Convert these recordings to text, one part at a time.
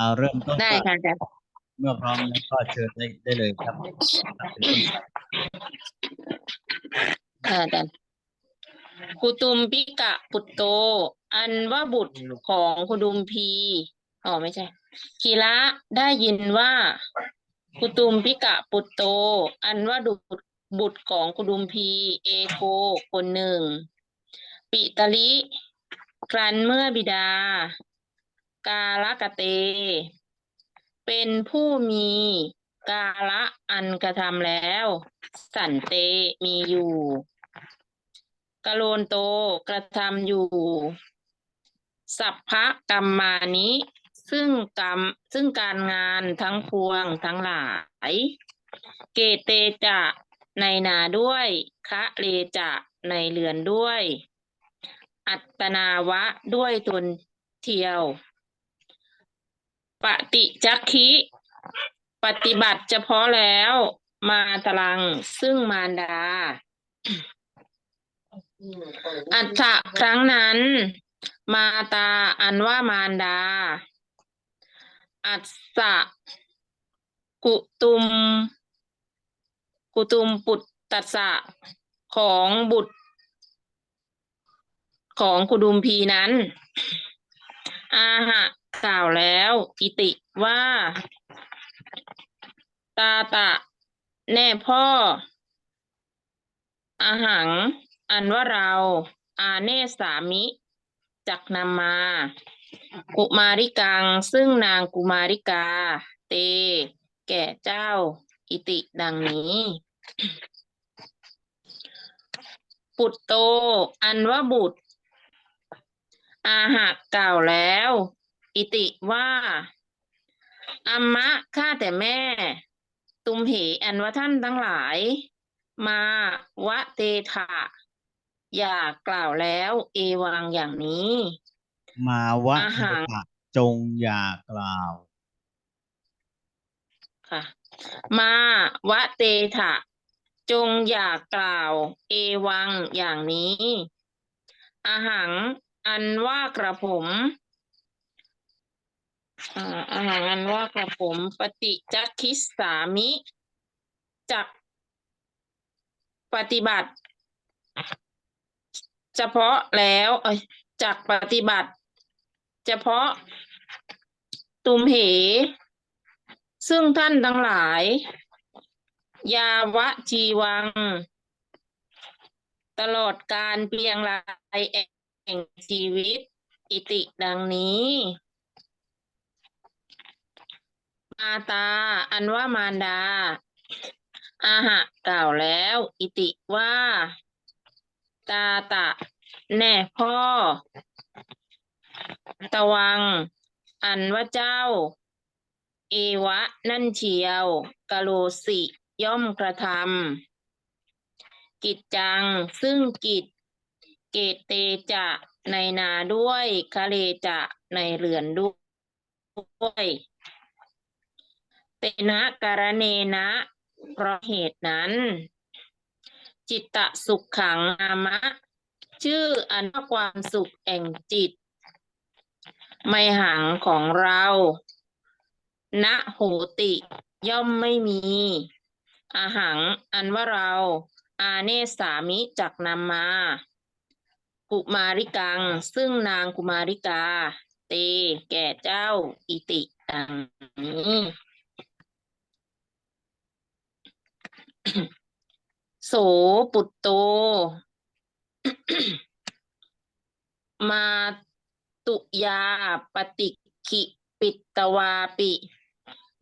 เอาเริ่มต้นได้ก่อนค่ะอาจารย์เมื่อพร้อมแล้วก็เชิญได้ได้เลยครับค่ะอาจารย์กุตุมปิกะปุตโต อันว่าบุตรของคุดุมพีอ๋อไม่ใช่คีระได้ยินว่ากุตุมปิกะปุตโต อันว่าดุบุตรของคุดุมพี เอโกคนหนึ่ง ปิตลิครั้นเมื่อบิดา กาลกะเต เป็นผู้มีกาละอันกระทำแล้ว สันเตมีอยู่กะโลนโตกระทำอยู่ สัพพะกรรมมานิซึ่งกรรมซึ่งการงานทั้งพวงทั้งหลาย เกเตจะในนาด้วยคะเลจะในเรือนด้วย อัตนาวะด้วยตนเทียว ปฏิจักขิปฏิบัติเฉพาะแล้ว มาตรังซึ่งมารดา อัฏฐะครั้งนั้น มาตาอันว่ามารดา อัสสะกุตุม กุตุมปุตตัสสะของบุตร ของกุดุมพีนั้น อาหะ กล่าวแล้ว อิติว่า ตาตะ แน่พ่อ อาหัง อันว่าเรา อาเนสามิ จักนำมา กุมาริกัง ซึ่งนางกุมาริกา เต แก่เจ้า อิติดังนี้ ปุตโต อันว่าบุตร อาหักกล่าวแล้ว อิติว่าอัมมะข้าแต่แม่ ตุมเหอันว่าท่านทั้งหลาย มาวะเตถะอย่ากล่าวแล้ว เอวังอย่างนี้ มาวะอาหารเถะจงอย่ากล่าวค่ะมาวะเตถะ จงอย่ากล่าว เอวังอย่างนี้อาหัง อันว่ากระผม อ่าอาหารอันว่ากระผมปฏิจักคิสสามิจักปฏิบัติ เฉพาะแล้วเอ้ยจักปฏิบัติ เฉพาะ ตุมเห ซึ่งท่านทั้งหลาย ยาวะจีวัง ตลอดการเพียงรายแห่งชีวิต อิติดังนี้ มาตา อันว่ามารดา อาหะกล่าวแล้ว อิติว่า ตาตะ แน่พ่อ ตะวัง อันว่าเจ้า เอวะ นั่นเชียวกะโลสิ ย่อมกระทำกิจจัง ซึ่งกิจ เกตเตจะในนาด้วยคะเลจะในเรือนด้วย เตนะการเนนะ เพราะเหตุนั้น จิตตสุขขังอามะ ชื่ออันว่าความสุขแห่งจิต ไม่หังของเราณโหติย่อมไม่มีอาหังอันว่าเรา อาเนสามิจักนำมา กุมาริกัง ซึ่งนางกุมาริกา เต แก่เจ้าอิติดังนี้ โสปุตโต มาตุยาปฏิขิปิตวาปิ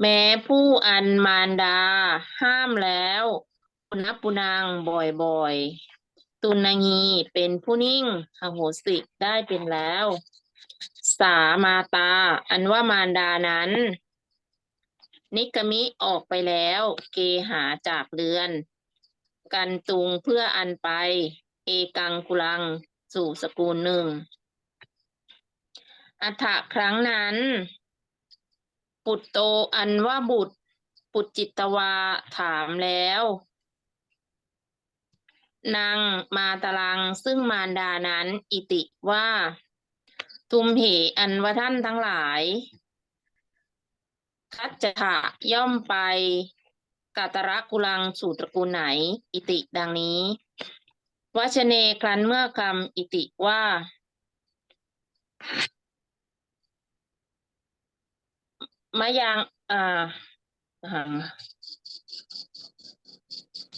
แม้ผู้อันมารดา ห้ามแล้วปุณปุนังบ่อยๆ ตุนางีเป็นผู้นิ่งอโหสิได้เป็นแล้ว สามาตา อันว่ามารดานั้น นิกมิออกไปแล้ว เกหาจากเรือน กันตุงเพื่ออันไป เอกังกุลัง สู่สกุลหนึ่ง อัฐะครั้งนั้น ปุตโตอันว่าบุตร ปุจจิตวาถามแล้วนางมาตรังซึ่งมารดานั้นอิติว่า ทุมเหอันว่าท่านทั้งหลาย คัจจะย่อมไปกาตระกุลังสู่ตระกูลไหน อิติดังนี้วชเนครั้นเมื่อคำอิติว่ามายังอ่าหาง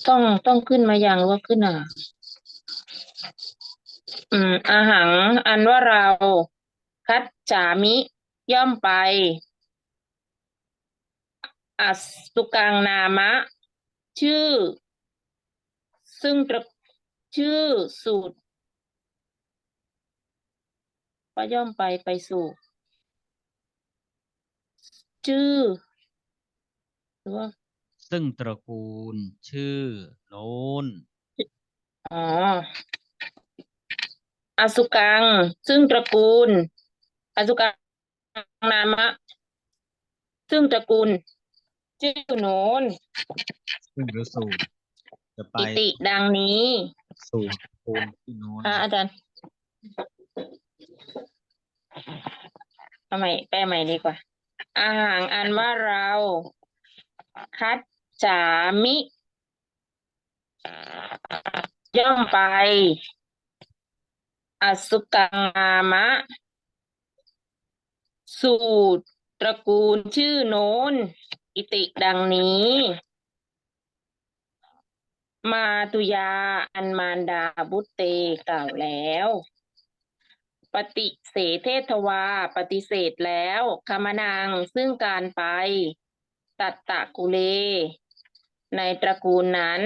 ต้องต้องขึ้นมายังว่าขึ้นอะ อืมอาหัง อันว่าเรา คัดจามิ ย่อมไป อัสสุกังนามะ ชื่อ ซึ่งตระชื่อสูตรว่าย่อมไปไปสู่ ชื่อหรือว่าซึ่งตระกูล ชื่อ โน้น อ๋ออสุกัง ซึ่งตระกูล อสุกังนามะ ซึ่งตระกูล ชื่อโน้นซึ่งหรือสู่จะไปอิติดังนี้สู่ตระกูลที่โน้นอ่าอาจารย์เอาใหม่แปลใหม่ดีกว่า อาหารอันว่าเรา คัดจามิ ย่อมไป อสุกังอามะ สูตรตระกูลชื่อโน้น อิติดังนี้ มาตุยาอันมารดาบุตเตกล่าวแล้ว ปฏิเสธเทศวา ปฏิเสธแล้วคมนางซึ่งการไป ตัตตะกุเล ในตระกูลนั้น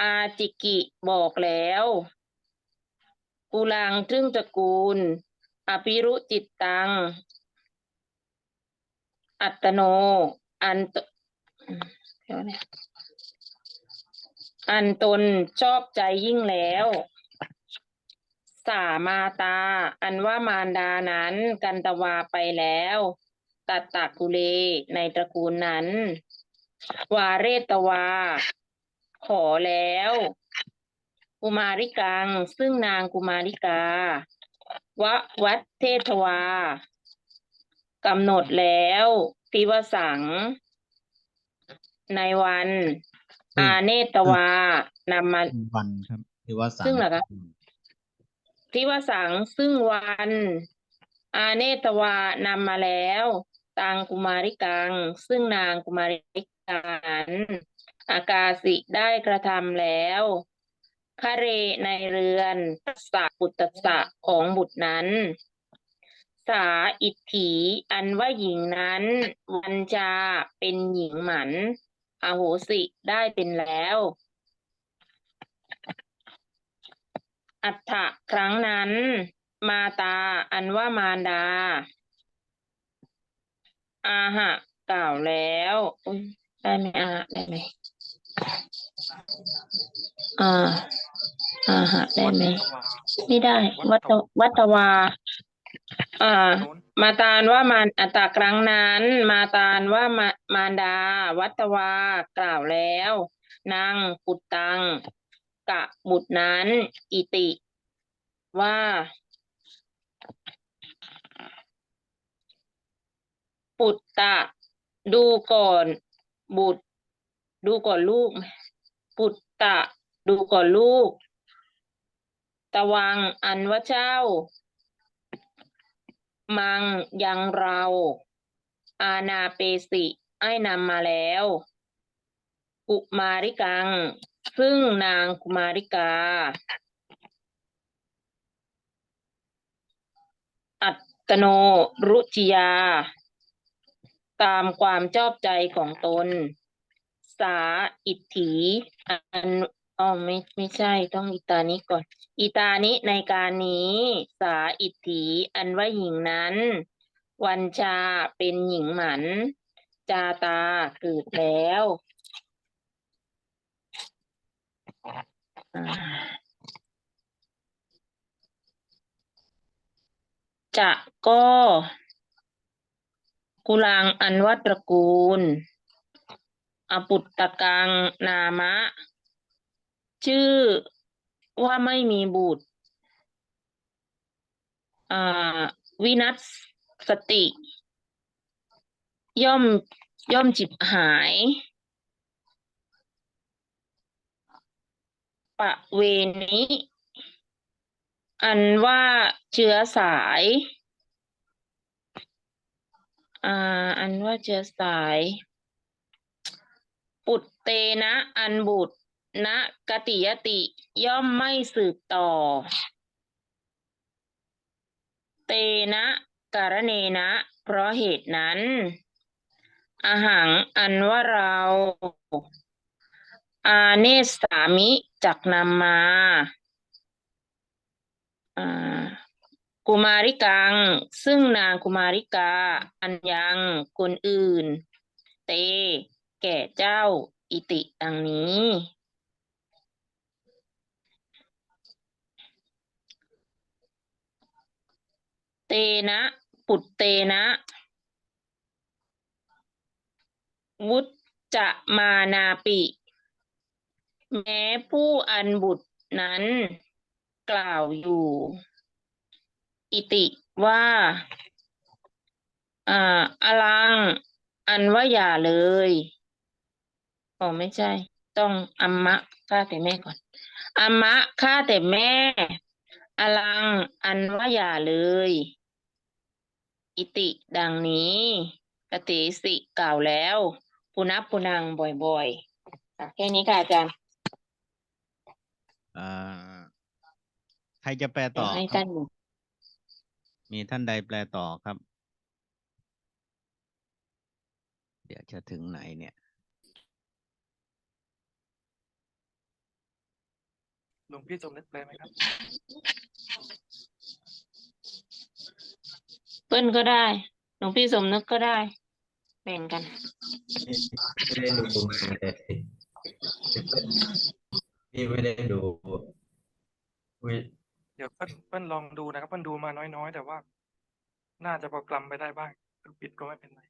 อาจิกิบอกแล้ว กุลังซึ่งตระกูล อภิรุจิตตัง อัตโน อันตเดี๋ยวนะอันตนชอบใจยิ่งแล้ว สามาตา อันว่ามารดานั้นกันตวาไปแล้ว ตัตตะกุเลในตระกูลนั้น วาเรตวา ขอแล้วกุมาริกัง ซึ่งนางกุมาริกาวะวัดเทศวา กำหนดแล้วทิวสัง ในวันอาเนตวานำมาวันครับที่ว่าสามซึ่งเหรอคะทิวสังซึ่งวัน อาเนตวานำมาแล้วตังกุมาริกัง ซึ่งนางกุมาริกานั้นอากาสิได้กระทำแล้วคาเรในเรือนสะปุตตสะของบุตรนั้น สาอิทถีอันว่าหญิงนั้น วันจาเป็นหญิงหมันอโหสิได้เป็นแล้ว อัฏฐะครั้งนั้น มาตาอันว่ามารดา อาหะกล่าวแล้วได้ไหมอาได้ไหมอ่าอาหะได้ไหมไม่ได้ วัตวัตวา อ่า มาตานว่ามารอัตตครั้งนั้น มาตานว่ามามารดา วัตวากล่าวแล้วนางปุตตัง กะบุตรนั้น อิติ ว่า ปุตตะ ดูก่อน บุตร ดูก่อนลูก ปุตตะ ดูก่อนลูกตะวังอันว่าเจ้า มังยังเรา อาณาเปสิไอ้นำมาแล้ว กุมาริกัง ซึ่งนางกุมาริกา อัตโนรุจิยา ตามความชอบใจของตน สาอิทถีอัน อ๋อไม่ไม่ใช่ต้องอิตานี้ก่อนอิตานิในการนี้สาอิทถีอันว่าหญิงนั้น วันชาเป็นหญิงหมัน จาตาเกิดแล้วอ่าจะก็กุลังอันว่าตระกูล อปุตตะกังนามะ ชื่อว่าไม่มีบุตรวินัสสติ ย่อมย่อมจิบหาย ปะเวนิอันว่าเชื้อสายอ่าอันว่าเชื้อสาย ปุตเตนะ อันบุตร นะกติยติย่อมไม่สืบต่อ เตนะการเนนะ เพราะเหตุนั้นอาหังอันว่าเรา อาเนสามิจักนำมาอ่ากุมาริกัง ซึ่งนางกุมาริกา อันยังคนอื่น เต แก่เจ้าอิติดังนี้ เตนะ ปุตเตนะ วุจจะมานาปิ แม้ผู้อันบุตรนั้น กล่าวอยู่ อิติว่าอ่าอลัง อันว่าอย่าเลยอ๋อไม่ใช่ ต้องอัมมะฆ่าแต่แม่ก่อนอัมมะฆ่าแต่แม่ อลัง อันว่าอย่าเลย อิติ ดังนี้กติสิกล่าวแล้วปุนับปุนังบ่อยๆอะแค่นี้ค่ะอาจารย์อ่าใครจะแปลต่อให้ครัท่าบนดูมีท่านใดแปลต่อครับ เดี๋ยวจะถึงไหนเนี่ยหลวงพี่สมนึกแปลไหมครับ เปิ้ลก็ได้หลวงพี่สมนึกก็ได้ แบ่งกัน ไม่ได้ดูมาเลยพี่ไม่ได้ดูวิเดี๋ยวเปิ้ลเปิ้ลลองดูนะครับเปิ้ลดูมาน้อยๆ แต่ว่า น่าจะพอกลัมไปได้บ้างถ้าปิดก็ไม่เป็นไร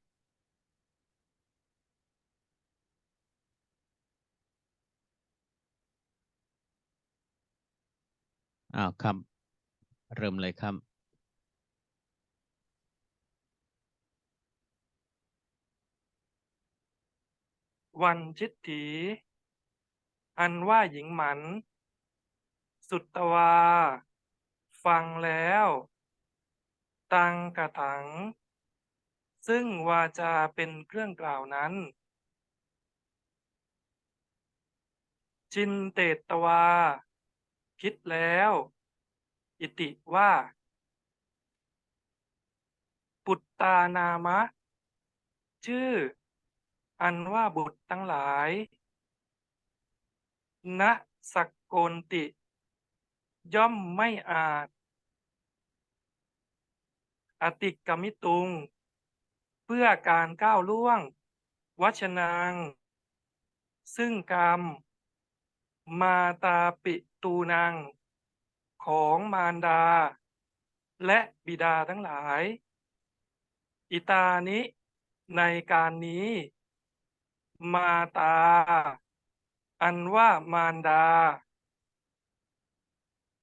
อ้าวครับ เริ่มเลยครับ วันชิตถี อันว่าหญิงหมัน สุตตวา ฟังแล้ว ตังกระถัง ซึ่งวาจาเป็นเครื่องกล่าวนั้น จินเตตวา คิดแล้ว อิติว่า ปุตตานามะ ชื่อ อันว่าบุตรทั้งหลายณสักโกนติ ย่อมไม่อาจ อติกมิตุง เพื่อการก้าวล่วง วัชนาง ซึ่งกรรม มาตาปิตูนางของมารดา และบิดาทั้งหลาย อิตานิ ในการนี้ มาตา อันว่ามารดา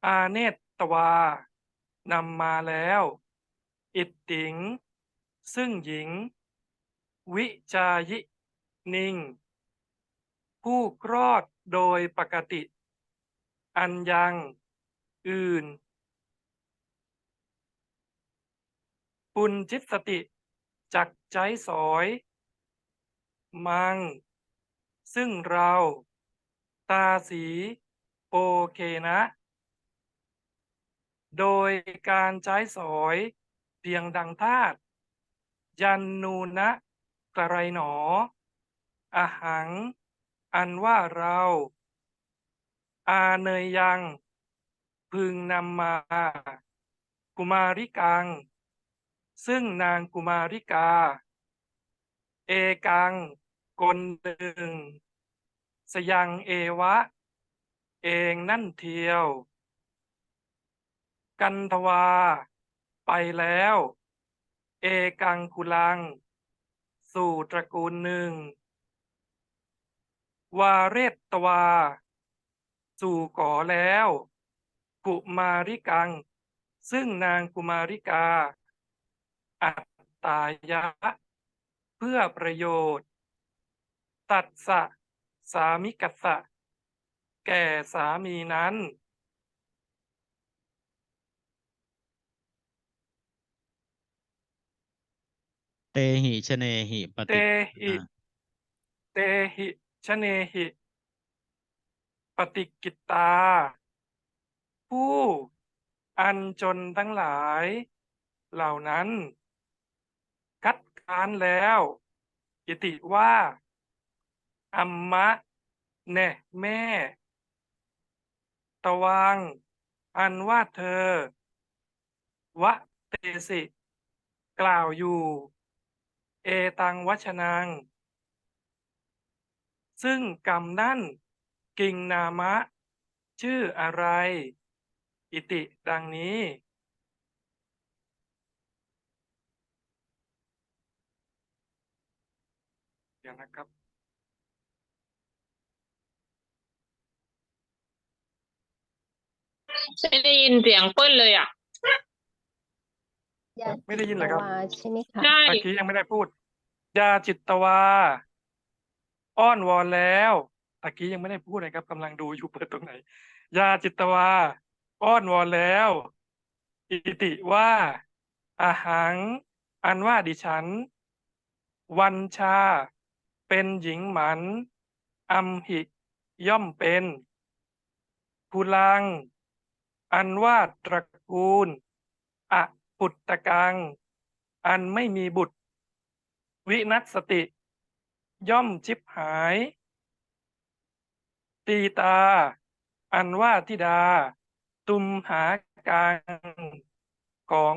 อาเนตตวานำมาแล้ว อิตติง ซึ่งหญิง วิจายินิง ผู้คลอดโดยปกติ อันยัง อื่น ปุญจิตสติ จักใจสอย มัง ซึ่งเรา ตาสีโปเคนะ โดยการใช้สอยเพียงดังทาตุยันนูนะกระไรหนออาหัง อันว่าเรา อาเนยยัง พึงนำมา กุมาริกัง ซึ่งนางกุมาริกา เอกัง กลหนึ่ง สยังเอวะ เองนั่นเทียว กันทวา ไปแล้ว เอกังคุลัง สู่ตระกูลหนึ่ง วาเรตตวา สู่ก่อแล้ว กุมาริกัง ซึ่งนางกุมาริกา อัตตายะ เพื่อประโยชน์ ตัดสะ สามิกัสสะ แก่สามีนั้น เตหิชเนหิปเตฏิหิอ่าเตหิชเนหิ ปฏิกิตตา ผู้อันจนทั้งหลาย เหล่านั้น คัดค้านแล้ว อิติว่า อัมมะแน่แม่ ตวัง อันว่าเธอ วะเตสิ กล่าวอยู่ เอตังวัชนังซึ่งกรรมนั่นกิงนามะ ชื่ออะไร อิติดังนี้ เดี๋ยวนะครับ ไม่ได้ยินเสียงเปิ้ลเลยอะ ไม่ได้ยินเหรอครับวาใช่ไหมคะใช่ตะกี้ยังไม่ได้พูด ยาจิตตวา อ้อนวอนแล้วตะกี้ยังไม่ได้พูดนะครับกำลังดูอยู่เปิดตรงไหน ยาจิตตวา อ้อนวอนแล้ว อิติว่าอาหัง อันว่าดิฉัน วันชา เป็นหญิงหมันอัมหิ ย่อมเป็นภูลัง อันว่าตระกูลอปุตตะกัง อันไม่มีบุตร วินัสติ ย่อมชิบหาย ตีตา อันว่าธิดา ตุมหาการของ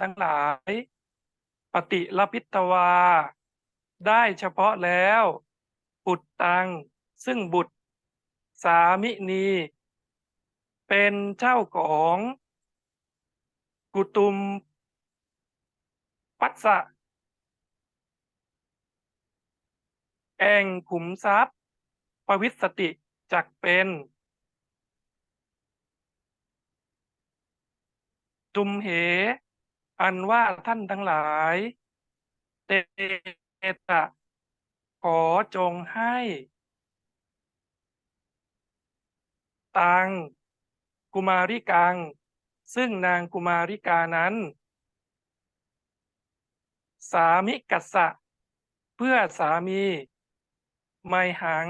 ทั้งหลาย ปฏิลพิตวา ได้เฉพาะแล้ว ปุตตัง ซึ่งบุตร สามินี เป็นเจ้าของกุตุมปัสสะแองขุมทรัพย์ปวิสติจักเป็นตุมเห อันว่าท่านทั้งหลาย เตตะ ขอจงให้ ตัง กุมาริกัง ซึ่งนางกุมาริกานั้น สามิกัสสะ เพื่อสามี ไมหัง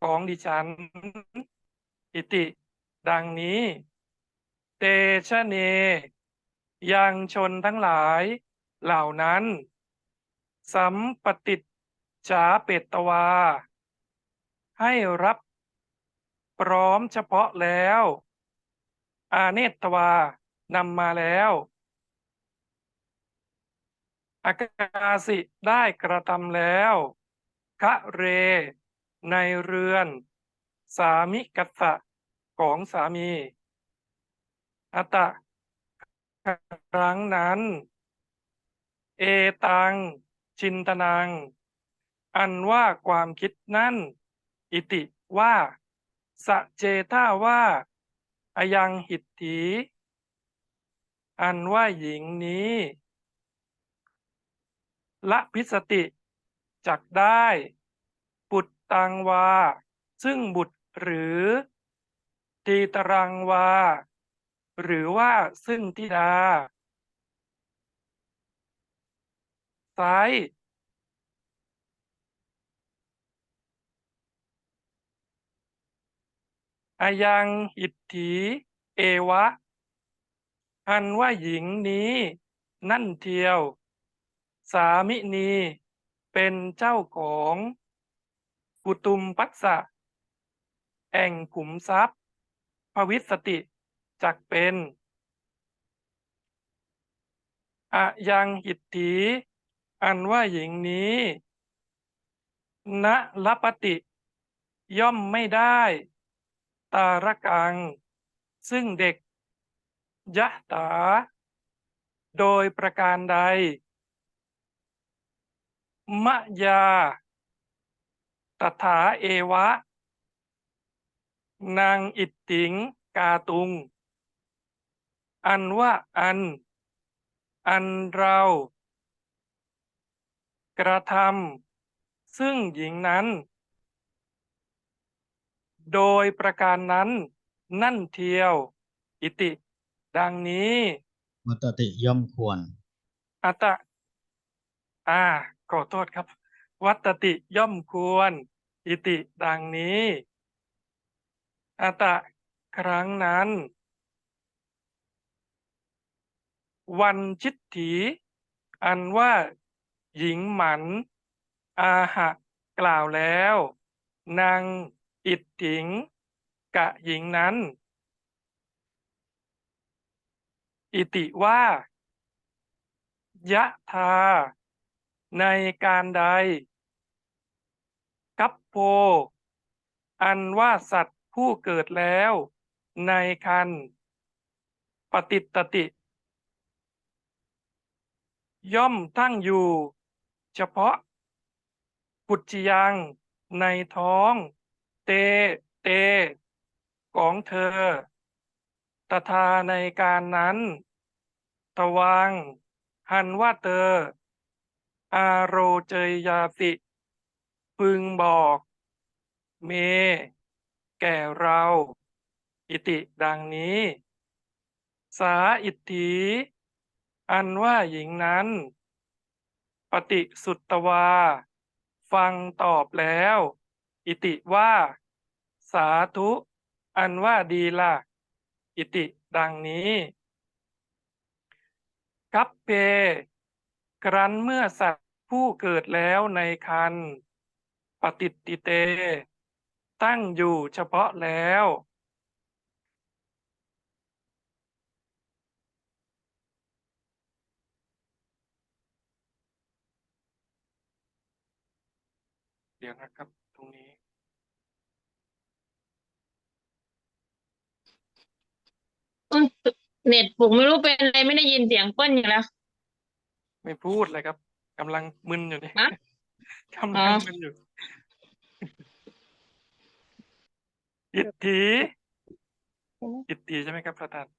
ของดิฉัน อิติ ดังนี้ เตชะเน ยังชนทั้งหลายเหล่านั้น สัมปติจจาเปตตวา ให้รับพร้อมเฉพาะแล้ว อาเนตวานำมาแล้ว อากาสิได้กระทำแล้วคะเร ในเรือน สามิกัสสะของสามีอัตะครั้งนั้น เอตัง ชินตนัง อันว่าความคิดนั่น อิติว่าสะเจท่าว่า อายังหิตถี อันว่าหญิงนี้ ละพิสติจักได้ ปุตตังวา ซึ่งบุตรหรือตีตรังวา หรือว่าซึ่งธิดาไซ อายังอิทธิเอวะอันว่าหญิงนี้ นั่นเทียว สามินีเป็นเจ้าของกุตุมปัสสะแอ่งขุมทรัพย์ ภวิสติจักเป็นอะยังหิตถีอันว่าหญิงนี้ณลปติ ย่อมไม่ได้ ตารกัง ซึ่งเด็กยะตา โดยประการใด มะยาตถาเอวะ นางอิตติงกาตุง อันว่าอัน อันเรา กระทำซึ่งหญิงนั้น โดยประการนั้น นั่นเทียว อิติ ดังนี้วัตติย่อมควร อัตตะอ่าขอโทษครับ วัตติย่อมควร อิติ ดังนี้อัตตะครั้งนั้น วันชิตถี อันว่าหญิงหมัน อาหะ กล่าวแล้ว นาง อิดถิง กะหญิงนั้น อิติว่า ยะทา ในการใด กัปโพ อันว่าสัตว์ผู้เกิดแล้ว ในคัน ปฏิตติ ย่อมตั้งอยู่ เฉพาะปุจจยังในท้อง เต เต ของเธอ ตถาในการนั้น ตวัง หันว่าเตออาโรเจยยาติ พึงบอก เม แก่เรา อิติดังนี้ สาอิทธีอันว่าหญิงนั้น ปฏิสุตตวา ฟังตอบแล้ว อิติว่า สาธุ อันว่าดีล่ะอิติดังนี้กัปเพครั้นเมื่อสัตว์ผู้เกิดแล้วในคันปฏิติเต ตั้งอยู่เฉพาะแล้ว เดี๋ยวนะครับ ตรงนี้ อุ๊ย เน็ตผมไม่รู้เป็นอะไรไม่ได้ยินเสียงเปิ้ลอยู่แล้ว ไม่พูดเลยครับกำลังมึนอยู่นี่ฮะ กำลังอ๋อมึนอยู่อิทธิเห็นไหมอิทธิใช่ไหมครับพระอาจารย์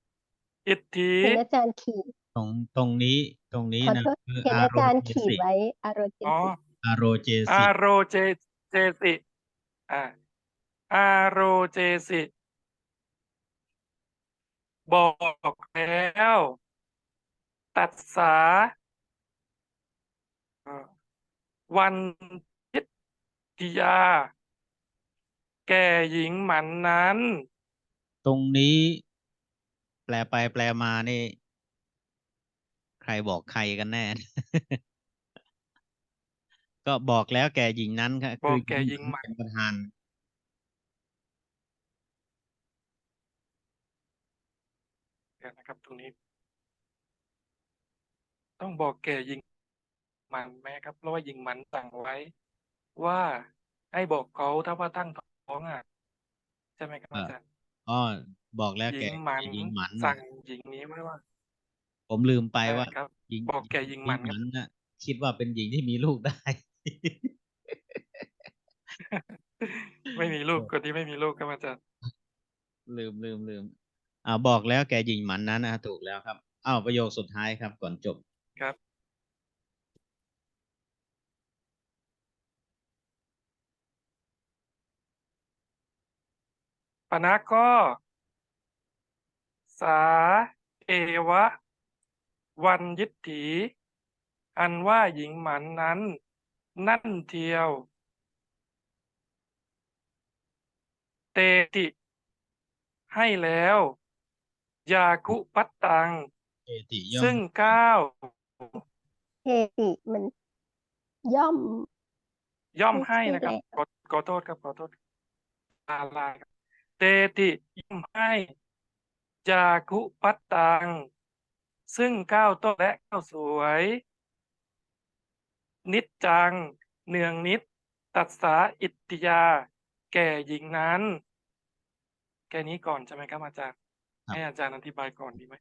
อิทธิเห็นอาจารย์ขีดตรงตรงนี้ตรงนี้ขอนะโทษคือเห็นอาอาโรจารย์เจขีดสิไว้อารจิอ๋อสิอาโรเจสิอาโรเจเจสิ อ่าอาโรเจสิ บอกแล้ว ตัดสาเอ่อวันทิติยา แก่หญิงหมันนั้น ตรงนี้แปลไปแปลมานี่ ใครบอกใครกันแน่ ก็บอกแล้วแก่หญิงนั้นครับบคืออกแก่หญิงหมัน เป็นประธาน เดี๋ยวนะครับ ตรงนี้ ต้องบอกแก่หญิงหมันไหมครับ เพราะว่าหญิงหมันสั่งไว้ ว่าให้บอกเขาถ้าว่าตั้งท้องอะใช่ไหมครับเอออาจารย์อ๋อบอกแล้วหญิแก่งหมันแก่หญิงหมันสั่งน่ะหญิงนี้ไว้ว่า ผมลืมไปใช่ว่าครับหญิงบอกแก่หญิงหมันครับน่ะคิดว่าเป็นหญิงที่มีลูกได้ ไม่มีลูกคนที่ไม่มีลูกครับอาจารย์ลืมลืมลืม อ่าบอกแล้วแกหญิงหมันนั้นนะถูกแล้วครับอ้าวประโยคสุดท้ายครับ ก่อนจบครับปณะก็ สา เอวะ วันยิทถี อันว่าหญิงหมันนั้น นั่นเทียว เตติ ให้แล้ว ยาคุปัตตัง เอติย่อมซึ่งเก้าเฮติมันย่อม ย่อมไม่ให้ใช่นะครับแล้วขอขอโทษครับขอโทษลาลาครับเตติย่อมให้จาคุปัตตัง ซึ่งก้าวต้นและก้าวสวย นิจจัง เนืองนิด ตัดสาอิตติยา แก่หญิงนั้น แค่นี้ก่อนใช่ไหมครับอาจารย์ครับ ให้อาจารย์อธิบายก่อนดีไหม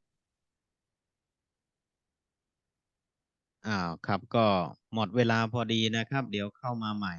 อ้าวครับก็หมดเวลาพอดีนะครับ เดี๋ยวเข้ามาใหม่